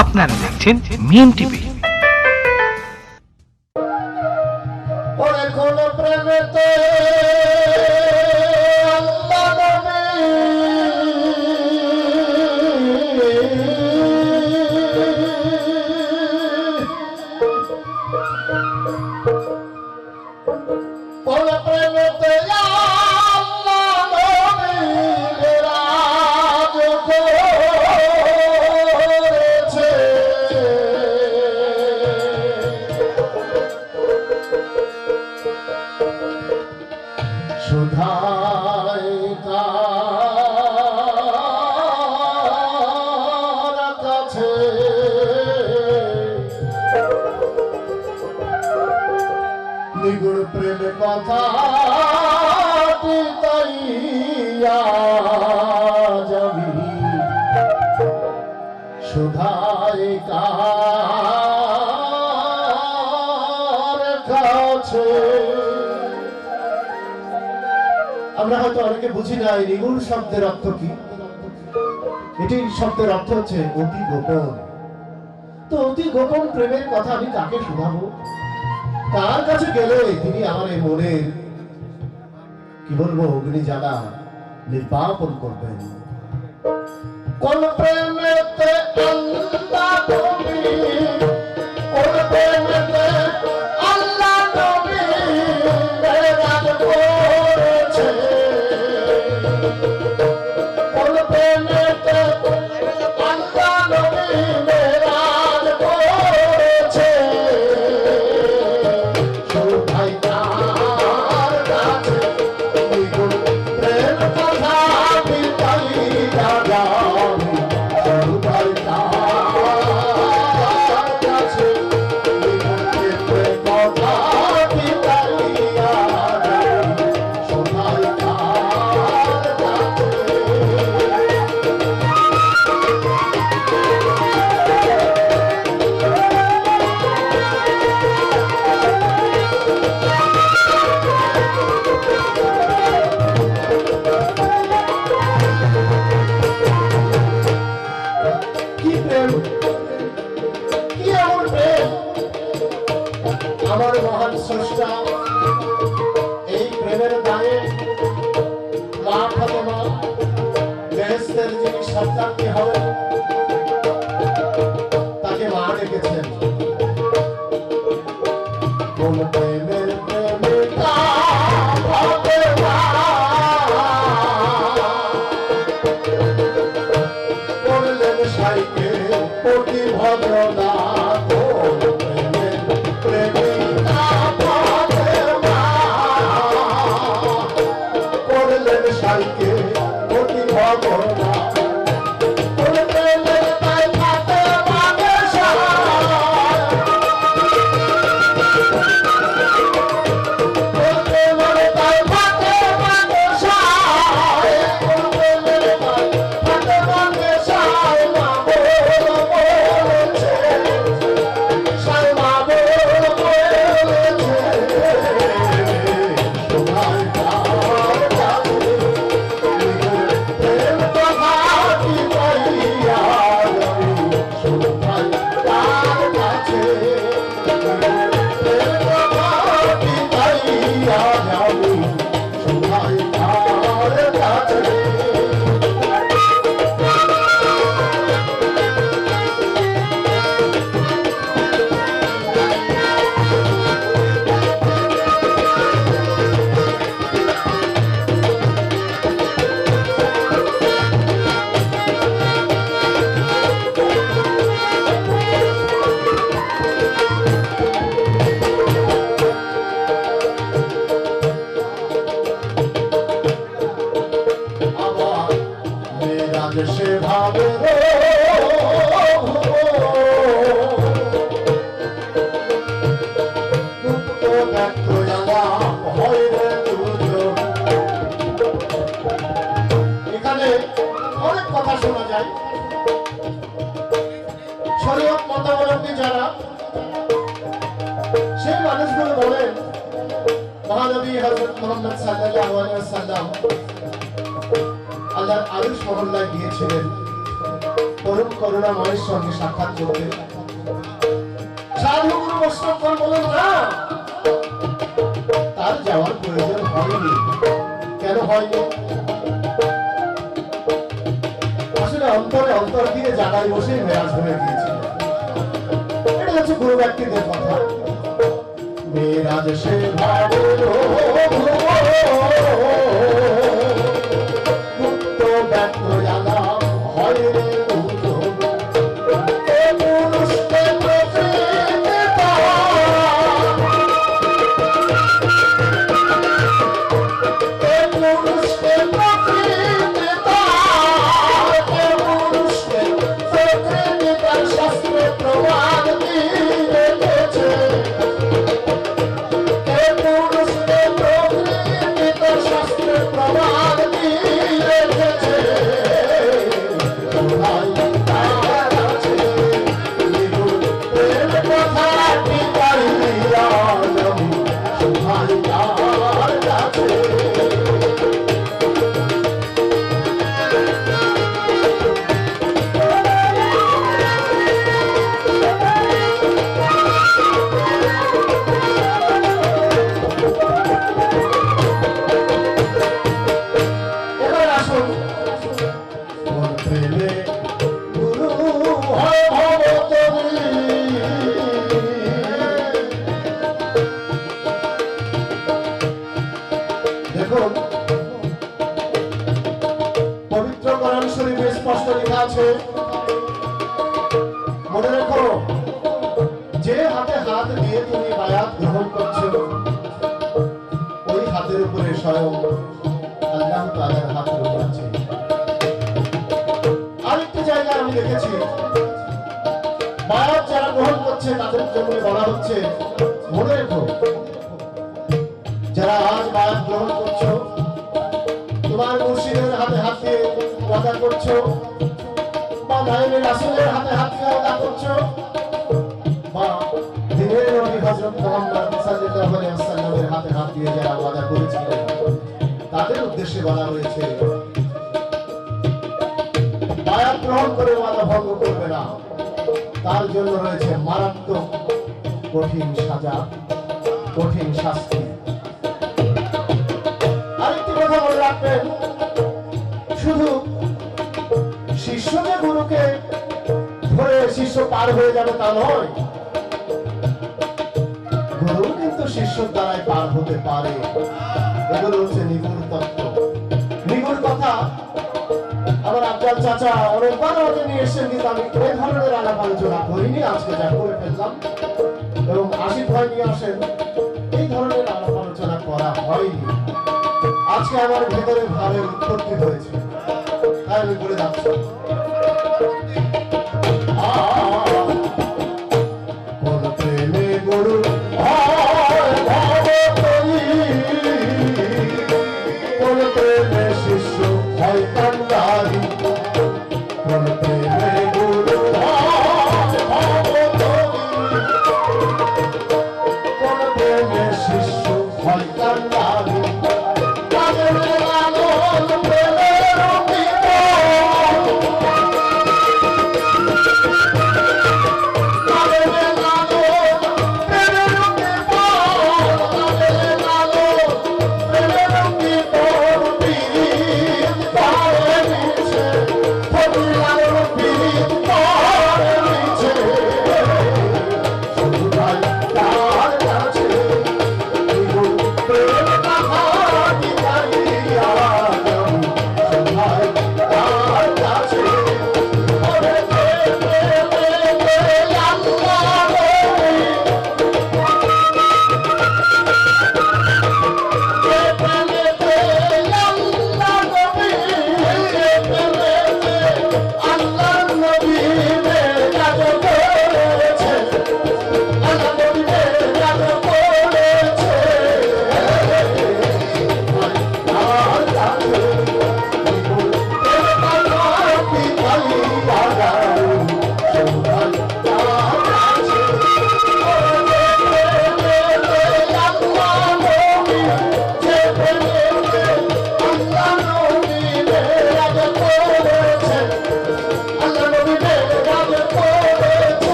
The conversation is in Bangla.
আপনারা দেখছেন মিএম টিভি। কার কাছে। নিগুড় প্রেম কথা তাইয়া যাবি। সুধাই কার হয়তো অনেকে বুঝি না, এই নিগুণ শব্দের অর্থ কি? এটি শব্দের অর্থ হচ্ছে অতি গোপন। তো অতি গোপন প্রেমের কথা আমি কাকে শোনাবো? তার কাছে গেলে তিনি আমার এই মনের কি বলব, অগ্নি জ্বালা নির্বাপন করবেন? কোন প্রেমেতে ফাতেমা বেহেস্তের যিনি সন্তানটি হবেন তাকে মা ডেকেছেন। কোন ভদ্রনা শোনা শরীয়ত মতাবলম্বী যারা সেই মানুষগুলো বলেন, মহানবী হযরত মুহাম্মদ সাল্লাল্লাহু আলাইহি আল্লাহর আরশ মহল্লায় গিয়েছিলেন। পরম করুণাময়ের সঙ্গে সাক্ষাৎ করতে সাধু গুরু বৈষ্ণবগণ বলেন, না, তার যাওয়ার প্রয়োজন হয়নি। কেন হয়নি? আসলে অন্তরে অন্তর দিয়ে জায়গায় বসেই মেরাজ হয়ে গিয়েছিল এটা হচ্ছে গুরু ব্যক্তিদের কথা মেরাজ সে ভাবের পবিত্র কোরআন শরীফে স্পষ্ট লেখা আছে। মনে রেখো, যে হাতে হাত দিয়ে তুমি বায়াত গ্রহণ করছ, ওই হাতের উপরে স্বয়ং আল্লাহ তাআলার হাত রয়েছে আরেকটি জায়গায় আমি দেখেছি, বায়াত যারা গ্রহণ করছে, তাদের জন্য বলা হচ্ছে, মনে রেখো তাদের উদ্দেশ্যে বলা হয়েছে বায়াত গ্রহণ করে ভঙ্গ করবে না। তার জন্য রয়েছে মারাত্মক কঠিন সাজা, কঠিন শাস্তি। পার হয়ে যাবে তা নয়। গুরু কিন্তু শিষ্যর দ্বারাই পার হতে পারে। এগুলো হচ্ছে নিগুড় তত্ত্ব। নিগুড় কথা আমার আব্বাল চাচা অনেকবার নিয়ে এসেছেন, কিন্তু আমি ওই ধরনের আলাপ আলোচনা করিনি, আজকে যা করে ফেললাম। এবং আশিক ভাই নিয়ে আসেন এই ধরনের আলাপ আলোচনা করা হয়নি। আজকে আমার ভেতরে ভাবের উৎপত্তি হয়েছে। তাই আমি বলে যাচ্ছি।